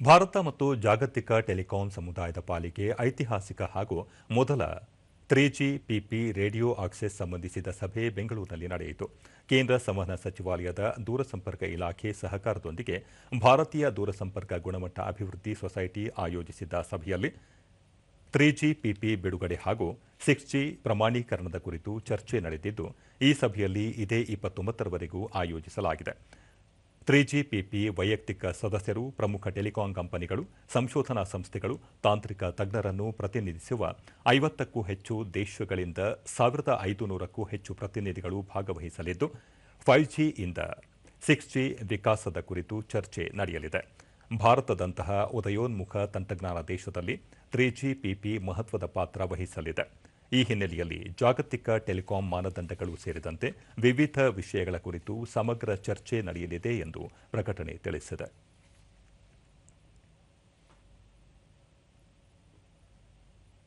ಭಾರತ ಮತ್ತು ಜಾಗತಿಕ ಟೆಲಿಕಾಂ ಸಮುದಾಯದ ಪಾಲಿಗೆ ಐತಿಹಾಸಿಕ ಹಾಗೂ ಮೊದಲ three G PP radio access ಸಂಬಂಧಿಸಿದ ಸಭೆ ಬೆಂಗಳೂರಿನಲ್ಲಿ ನಡೆಯಿತು. ಕೇಂದ್ರ ಸಂವಹನ ಸಚಿವಾಲಯದ ದೂರಸಂಪರ್ಕ ಇಲಾಖೆ ಸಹಕಾರದೊಂದಿಗೆ ಭಾರತೀಯ ದೂರಸಂಪರ್ಕ ಗುಣಮಟ್ಟ ಅಭಿವೃದ್ಧಿ ಸೊಸೈಟಿ ಆಯೋಜಿಸಿದ್ದ ಸಭೆಯಲ್ಲಿ ತ್ರೀ ಜಿ ಪಿಪಿ ಬಿಡುಗಡೆ ಹಾಗೂ ಸಿಕ್ಸ್ ಜಿ ಪ್ರಮಾಣೀಕರಣದ ಕುರಿತು ಚರ್ಚೆ ನಡೆದಿದ್ದು, ಈ ಸಭೆಯಲ್ಲಿ ಇದೇ ಇಪ್ಪತ್ತೊಂಬತ್ತರವರೆಗೂ ಆಯೋಜಿಸಲಾಗಿದೆ. ತ್ರೀ ಜಿ ಪಿಪಿ ವೈಯಕ್ತಿಕ ಸದಸ್ಯರು, ಪ್ರಮುಖ ಟೆಲಿಕಾಂ ಕಂಪನಿಗಳು, ಸಂಶೋಧನಾ ಸಂಸ್ಥೆಗಳು, ತಾಂತ್ರಿಕ ತಜ್ಞರನ್ನು ಪ್ರತಿನಿಧಿಸುವ ಐವತ್ತಕ್ಕೂ ಹೆಚ್ಚು ದೇಶಗಳಿಂದ ಸಾವಿರದ ಐದುನೂರಕ್ಕೂ ಹೆಚ್ಚು ಪ್ರತಿನಿಧಿಗಳು ಭಾಗವಹಿಸಲಿದ್ದು, ಫೈವ್ ಜಿಯಿಂದ ಸಿಕ್ಸ್ ಜಿ ವಿಕಾಸದ ಕುರಿತು ಚರ್ಚೆ ನಡೆಯಲಿದೆ. ಭಾರತದಂತಹ ಉದಯೋನ್ಮುಖ ತಂತ್ರಜ್ಞಾನ ದೇಶದಲ್ಲಿ ತ್ರೀ ಜಿ ಪಿಪಿ ಮಹತ್ವದ ಪಾತ್ರ ವಹಿಸಲಿದೆ. ಈ ಹಿನ್ನೆಲೆಯಲ್ಲಿ ಜಾಗತಿಕ ಟೆಲಿಕಾಂ ಮಾನದಂಡಗಳು ಸೇರಿದಂತೆ ವಿವಿಧ ವಿಷಯಗಳ ಕುರಿತು ಸಮಗ್ರ ಚರ್ಚೆ ನಡೆಯಲಿದೆ ಎಂದು ಪ್ರಕಟಣೆ ತಿಳಿಸಿದೆ.